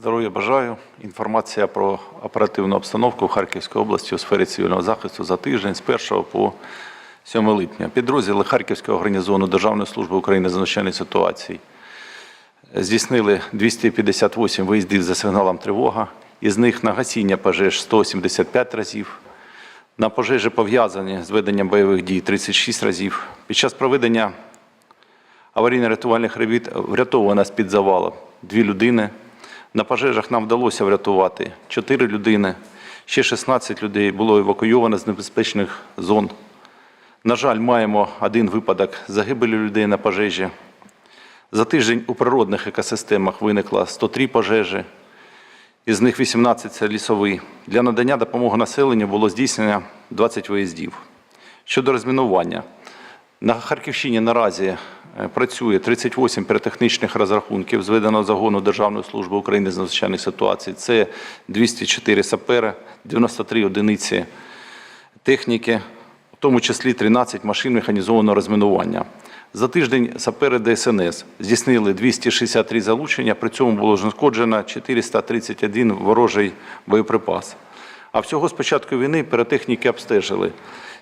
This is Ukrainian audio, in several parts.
Здоров'я бажаю. Інформація про оперативну обстановку в Харківській області у сфері цивільного захисту за тиждень з 1 по 7 липня. Підрозділи Харківського гарнізону Державної служби України з надзвичайних ситуацій здійснили 258 виїздів за сигналом тривога. Із них на гасіння пожеж 175 разів, на пожежі пов'язані з веденням бойових дій 36 разів. Під час проведення аварійно-рятувальних робіт врятовано з-під завалу дві людини. На пожежах нам вдалося врятувати 4 людини, ще 16 людей було евакуйовано з небезпечних зон. На жаль, маємо один випадок загибелі людей на пожежі. За тиждень у природних екосистемах виникло 103 пожежі, із них 18 це лісові. Для надання допомоги населенню було здійснено 20 виїздів. Щодо розмінування, на Харківщині наразі працює 38 піротехнічних розрахунків зведеного загону Державної служби України з надзвичайних ситуацій. Це 204 сапери, 93 одиниці техніки, в тому числі 13 машин механізованого розмінування. За тиждень сапери ДСНС здійснили 263 залучення, при цьому було знешкоджено 431 ворожий боєприпас. А всього з початку війни піротехніки обстежили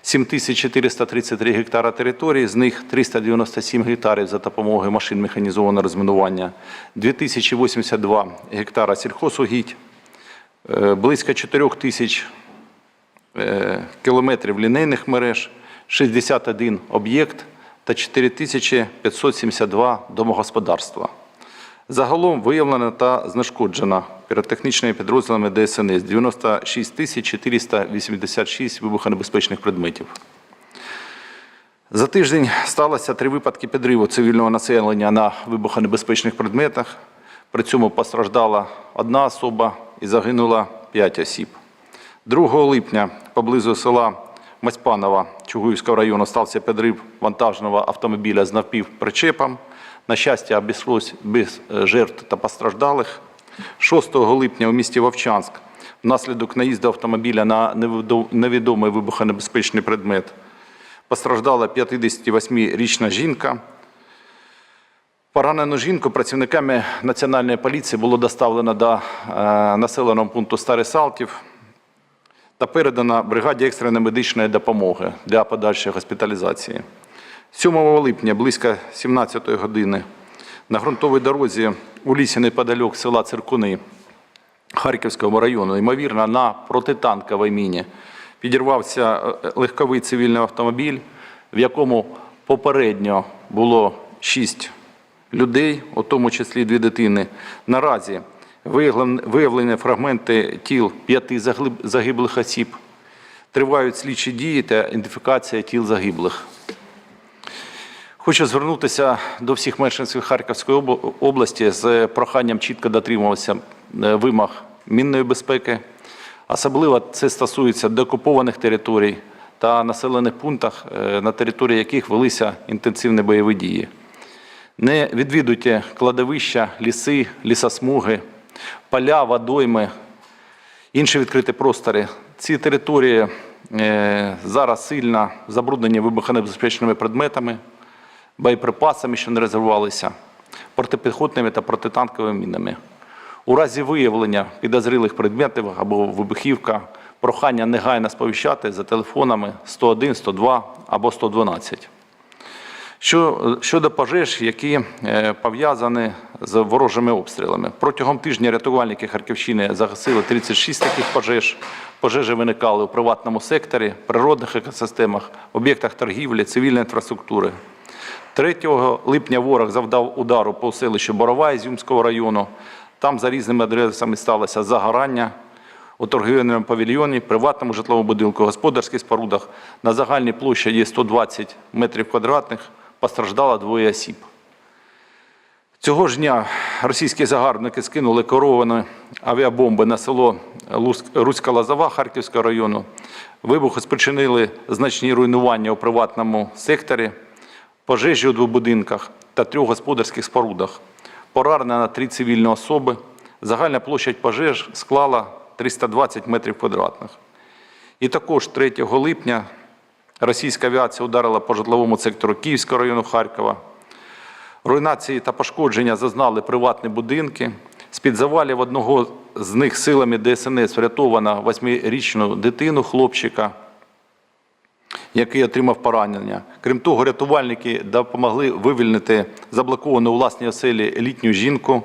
7433 гектара території, з них 397 гектарів за допомогою машин механізованого розмінування, 2082 гектара сільхозугідь, е, близько 4 тисяч е, кілометрів лінейних мереж, 61 об'єкт та 4572 домогосподарства. Загалом виявлено та знешкоджено піротехнічними підрозділами ДСНС 96 тисяч 486 вибухонебезпечних предметів. За тиждень сталося три випадки підриву цивільного населення на вибухонебезпечних предметах. При цьому постраждала одна особа і загинуло п'ять осіб. 2 липня поблизу села Маспанова Чугуївського району стався підрив вантажного автомобіля з навпівпричепом. На щастя, обійшлось без е, жертв та постраждалих. 6 липня у місті Вовчанськ внаслідок наїзду автомобіля на невідомий вибухонебезпечний предмет постраждала 58-річна жінка. Поранену жінку працівниками Національної поліції було доставлено до е, населеного пункту Старий Салтів та передано бригаді екстреної медичної допомоги для подальшої госпіталізації. 7 липня близько 17 години на ґрунтовій дорозі у лісі неподалік села Циркуни Харківського району, ймовірно, на протитанковій міні підірвався е, легковий цивільний автомобіль, в якому попередньо було 6 людей, у тому числі дві дитини. Наразі виявлен- виявлені фрагменти тіл п'яти загиблих осіб. Тривають слідчі дії та ідентифікація тіл загиблих. Хочу звернутися до всіх мешканців Харківської області з проханням чітко дотримуватися е, вимог мінної безпеки. Особливо це стосується деокупованих територій та населених пунктах, е, на території яких велися інтенсивні бойові дії. Не відвідуйте кладовища, ліси, лісосмуги, поля, водойми, інші відкриті простори. Ці території е, зараз сильно забруднені вибухонебезпечними предметами, боєприпасами, що не резервувалися, протипіхотними та протитанковими мінами. У разі виявлення підозрілих предметів або вибухівка, прохання негайно сповіщати за телефонами 101, 102 або 112. Що, щодо пожеж, які е, пов'язані з ворожими обстрілами. Протягом тижня рятувальники Харківщини загасили 36 таких пожеж. Пожежі виникали у приватному секторі, природних екосистемах, об'єктах торгівлі, цивільної інфраструктури. 3 липня ворог завдав удару по селищу Борова Ізюмського району. Там за різними адресами сталося загорання у торгівельному павільйоні, приватному житловому будинку, господарських спорудах. На загальній площі є 120 метрів квадратних, постраждало двоє осіб. Цього ж дня російські загарбники скинули керовані авіабомби на село Руська Лозова Харківського району. Вибухи спричинили значні руйнування у приватному секторі, пожежі у двох будинках та трьох господарських спорудах. Поранено три цивільні особи. Загальна площадь пожеж склала 320 метрів квадратних. І також 3 липня російська авіація ударила по житловому сектору Київського району Харкова. Руйнації та пошкодження зазнали приватні будинки, З-під завалів одного з них силами ДСНС врятовано восьмирічну дитину хлопчика, який отримав поранення. Крім того, рятувальники допомогли вивільнити заблоковану у власній оселі літню жінку,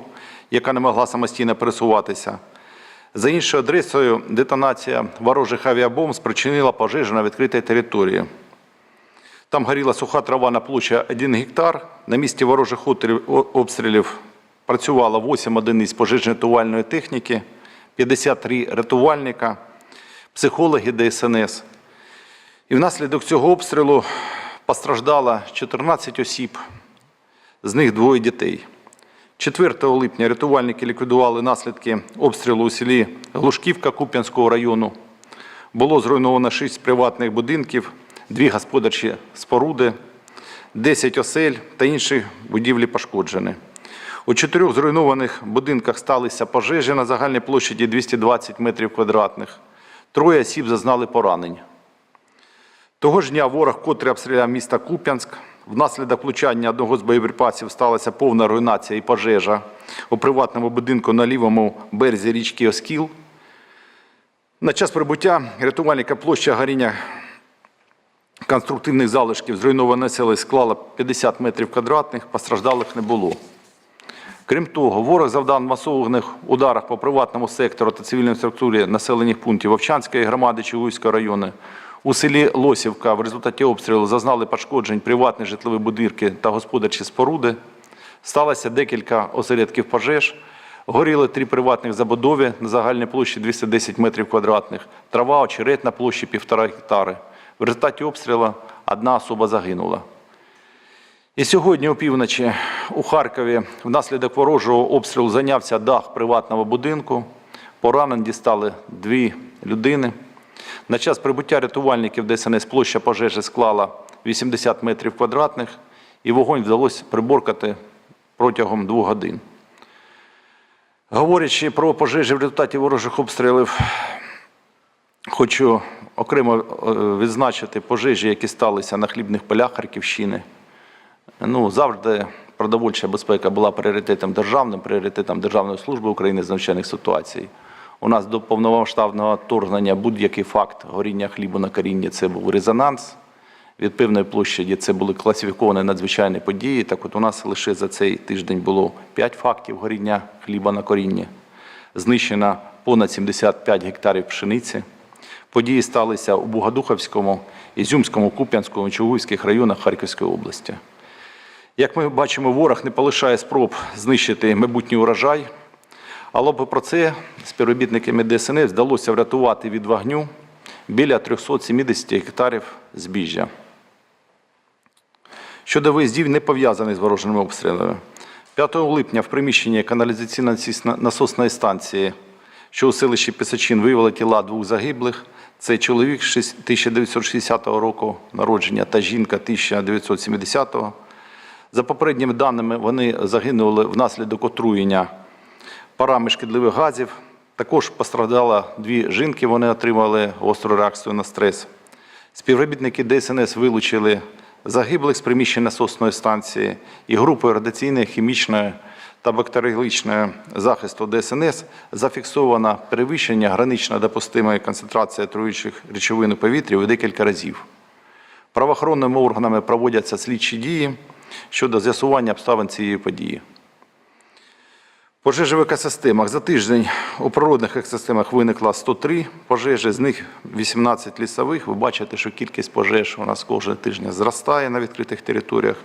яка не могла самостійно пересуватися. За іншою адресою, детонація ворожих авіабомб спричинила пожежу на відкритій території. Там горіла суха трава на площі 1 гектар. На місці ворожих обстрілів працювало 8 одиниць пожежно-рятувальної техніки, 53 рятувальника, психологи ДСНС. І внаслідок цього обстрілу постраждало 14 осіб, з них двоє дітей. 4 липня рятувальники ліквідували наслідки обстрілу у селі Глушківка Куп'янського району. Було зруйновано 6 приватних будинків, 2 господарчі споруди, 10 осель та інші будівлі пошкоджені. У чотирьох зруйнованих будинках сталися пожежі на загальній площаді 220 метрів квадратних. Троє осіб зазнали поранень. Того ж дня ворог, котрий обстріляв місто Куп'янськ, внаслідок влучання одного з боєприпасів сталася повна руйнація і пожежа у приватному будинку на лівому березі річки Оскіл. На час прибуття рятувальника площа горіння конструктивних залишків зруйнованої сели склала 50 метрів квадратних, постраждалих не було. Крім того, ворог завдав масованих ударах по приватному сектору та цивільній структурі населених пунктів Овчанської громади Чугуївського району. У селі Лосівка в результаті обстрілу зазнали пошкоджень приватні житлові будинки та господарчі споруди. Сталося декілька осередків пожеж. Горіли три приватних забудови на загальній площі 210 метрів квадратних, трава, очерет на площі 1,5 гектари. В результаті обстрілу одна особа загинула. І сьогодні опівночі у Харкові внаслідок ворожого обстрілу зайнявся дах приватного будинку. Поранені дістали дві людини. На час прибуття рятувальників ДСНС площа пожежі склала 80 метрів квадратних, і вогонь вдалося приборкати протягом двох годин. Говорячи про пожежі в результаті ворожих обстрілів, Хочу окремо е, відзначити пожежі, які сталися на хлібних полях Харківщини. Ну, завжди продовольча безпека була пріоритетом державним, пріоритетом Державної служби України з надзвичайних ситуацій. У нас до повномасштабного вторгнення будь-який факт горіння хлібу на корінні це був резонанс. Від певної площаді це були класифіковані надзвичайні події. Так от у нас лише за цей тиждень було 5 фактів горіння хліба на корінні. Знищено понад 75 гектарів пшениці. Події сталися у Бугадуховському, Ізюмському, Куп'янському, Чугуївських районах Харківської області. Як ми бачимо, ворог не полишає спроб знищити майбутній урожай, але попри це співробітниками ДСНС вдалося врятувати від вогню біля 370 гектарів збіжжя. Щодо виїздів, не пов'язаних з ворожими обстрілами. 5 липня в приміщенні каналізаційно-насосної станції, що у селищі Пісачин виявили тіла двох загиблих. Це чоловік 1960 року народження та жінка 1970 року. За попередніми даними, вони загинули внаслідок отруєння парами шкідливих газів. Також постраждало дві жінки, вони отримали гостру реакцію на стрес. Співробітники ДСНС вилучили загиблих з приміщень насосної станції і групою радіаційної, хімічної та бактеріологічної захисту ДСНС зафіксовано перевищення гранично допустимої концентрації отруючих речовин у повітрі у декілька разів. Правоохоронними органами проводяться слідчі дії щодо з'ясування обставин цієї події. Пожежі в екосистемах. За тиждень у природних екосистемах виникло 103 пожежі, з них 18 лісових. Ви бачите, що кількість пожеж у нас кожного тижня зростає на відкритих територіях.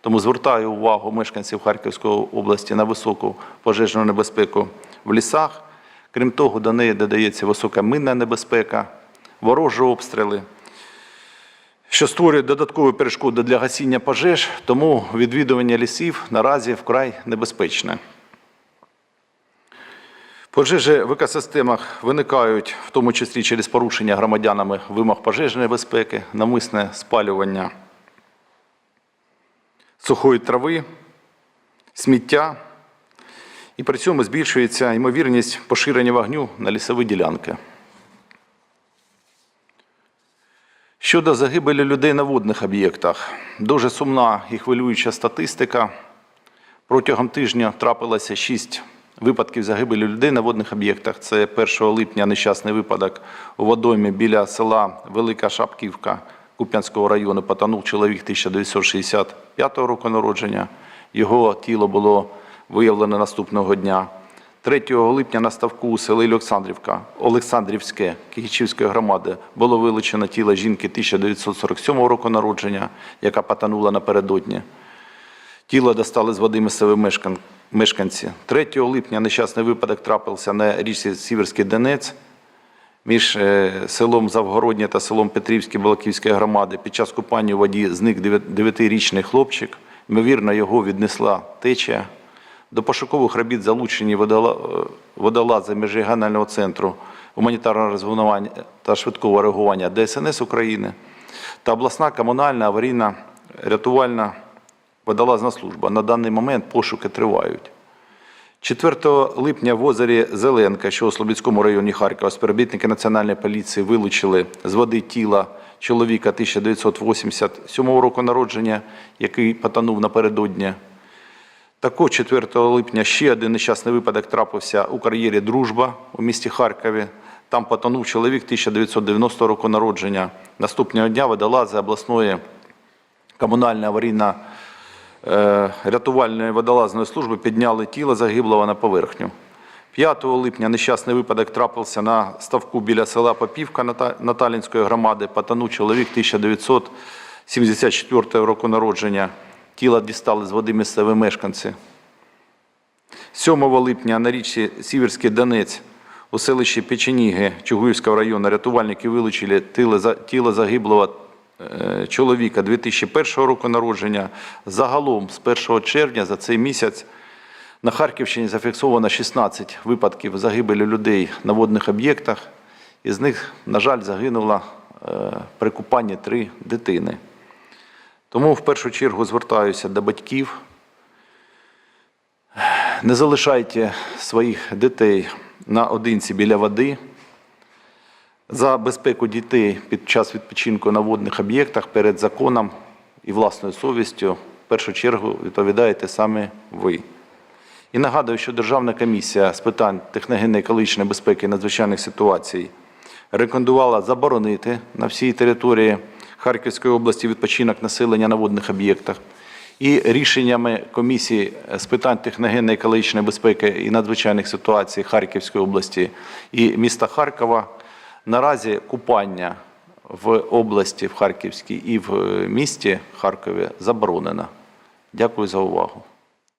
Тому звертаю увагу мешканців Харківської області на високу пожежну небезпеку в лісах. Крім того, до неї додається висока минна небезпека, ворожі обстріли, що створює додаткові перешкоди для гасіння пожеж, тому відвідування лісів наразі вкрай небезпечне. Пожежі в екосистемах виникають в тому числі через порушення громадянами вимог пожежної безпеки, навмисне спалювання сухої трави, сміття, і при цьому збільшується ймовірність поширення вогню на лісові ділянки. Щодо загибелі людей на водних об'єктах, дуже сумна і хвилююча статистика. Протягом тижня трапилося 6 випадків загибелі людей на водних об'єктах. Це 1 липня нещасний випадок у водоймі біля села Велика Шапківка Куп'янського району. Потонув чоловік 1965 року народження. Його тіло було виявлено наступного дня. 3 липня на ставку у селі Олександрівка, Олександрівське Київської громади було вилучено тіло жінки 1947 року народження, яка потонула напередодні. Тіло достали з води місцеві мешкан- мешканці. 3 липня нещасний випадок трапився на річці Сіверський Донець між е, селом Завгороднє та селом Петрівське Балаківської громади. Під час купання у воді зник дев'ят- дев'ятирічний хлопчик. Ймовірно, його віднесла течія. До пошукових робіт залучені е, водолази міжрегіонального центру гуманітарного розвинування та швидкого реагування ДСНС України та обласна комунальна аварійна рятувальна водолазна служба. На даний момент пошуки тривають. 4 липня в озері Зеленка, що у Слобідському районі Харкова, співробітники Національної поліції вилучили з води тіла чоловіка 1987 року народження, який потонув напередодні. Також 4 липня ще один нещасний випадок трапився у кар'єрі Дружба у місті Харкові. Там потонув чоловік 1990 року народження. Наступного дня водолази обласної комунальної аварійно рятувальної водолазної служби підняли тіло загиблого на поверхню. 5 липня нещасний випадок трапився на ставку біля села Попівка Наталінської громади. Потонув чоловік 1974 року народження. Тіло дістали з води місцеві мешканці. 7 липня на річці Сіверський Донець у селищі Печеніги Чугуївського району рятувальники вилучили тіло загиблого е, чоловіка 2001 року народження. Загалом з 1 червня за цей місяць на Харківщині зафіксовано 16 випадків загибелі людей на водних об'єктах. Із них, на жаль, загинуло е, при купанні три дитини. Тому в першу чергу звертаюся до батьків. Не залишайте своїх дітей наодинці біля води. За безпеку дітей під час відпочинку на водних об'єктах перед законом і власною совістю в першу чергу відповідаєте саме ви. І нагадую, що Державна комісія з питань техногенно-екологічної безпеки і надзвичайних ситуацій рекомендувала заборонити на всій території Харківської області відпочинок населення на водних об'єктах. І рішеннями комісії з питань техногенно-екологічної безпеки і надзвичайних ситуацій Харківської області і міста Харкова наразі купання в області в Харківській і в місті Харкові заборонено. Дякую за увагу.